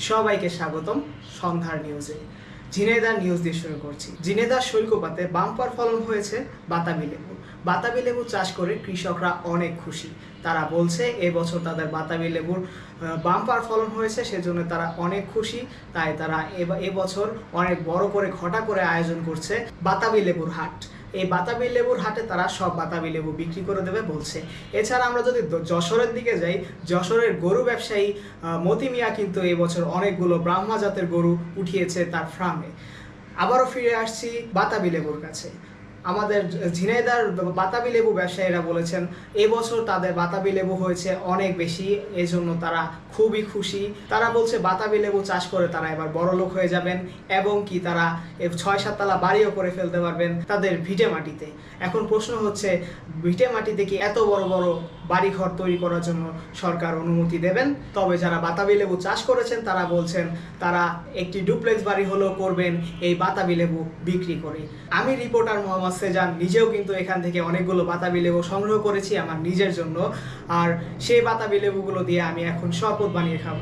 সবাইকে স্বাগতম সন্ধ্যার নিউজে ঝিনেদার নিউজ দিয়ে শুরু করছি। ঝিনেদার শৈলকুপাতে বাম্পার ফলন হয়েছে বাতাবি লেবু। বাতাবি লেবু চাষ করে কৃষকরা অনেক খুশি। তারা বলছে, এবছর তাদের বাতাবি লেবুর বাম্পার ফলন হয়েছে, সেজন্য তারা অনেক খুশি। তাই তারা এব- এবছর অনেক বড় করে, ঘটা করে আয়োজন করছে বাতাবি লেবুর হাট। এই বাতাবি লেবুর হাটে তারা সব বাতাবি লেবু বিক্রি করে দেবে বলছে। এছাড়া আমরা যদি যশোরের দিকে যাই, যশোরের গরু ব্যবসায়ী মতি মিয়া কিন্তু এবছর অনেকগুলো ব্রাহ্মা জাতের গরু উঠিয়েছে তার ফার্মে আবারও ফিরে আসছি বাতাবি লেবুর কাছে। আমাদের ঝিনাইদার বাতাবি লেবু ব্যবসায়ীরা বলেছেন এবছর তাদের বাতাবি লেবু হয়েছে অনেক বেশি, এজন্য তারা খুবই খুশি। তারা বলছে, বাতাবি লেবু চাষ করে তারা এবার বড় লোক হয়ে যাবেন এবং কি তারা ছয় সাততলা বাড়িও করে ফেলতে পারবেন তাদের ভিটে মাটিতে। এখন প্রশ্ন হচ্ছে, ভিটে মাটিতে কি এত বড় বড় বাড়িঘর তৈরি করার জন্য সরকার অনুমতি দেবেন। তবে যারা বাতাবি লেবু চাষ করেছেন, তারা বলছেন তারা একটি ডুপ্লেক্স বাড়ি হলেও করবেন, এই বাতাবি লেবু বিক্রি করে। আমি রিপোর্টার মোহাম্মদ সেজান, নিজেও কিন্তু এখান থেকে অনেকগুলো বাতাবি লেবু সংগ্রহ করেছি আমার নিজের জন্য। আর সেই বাতাবি লেবুগুলো দিয়ে আমি এখন শপথ বানিয়ে খাব।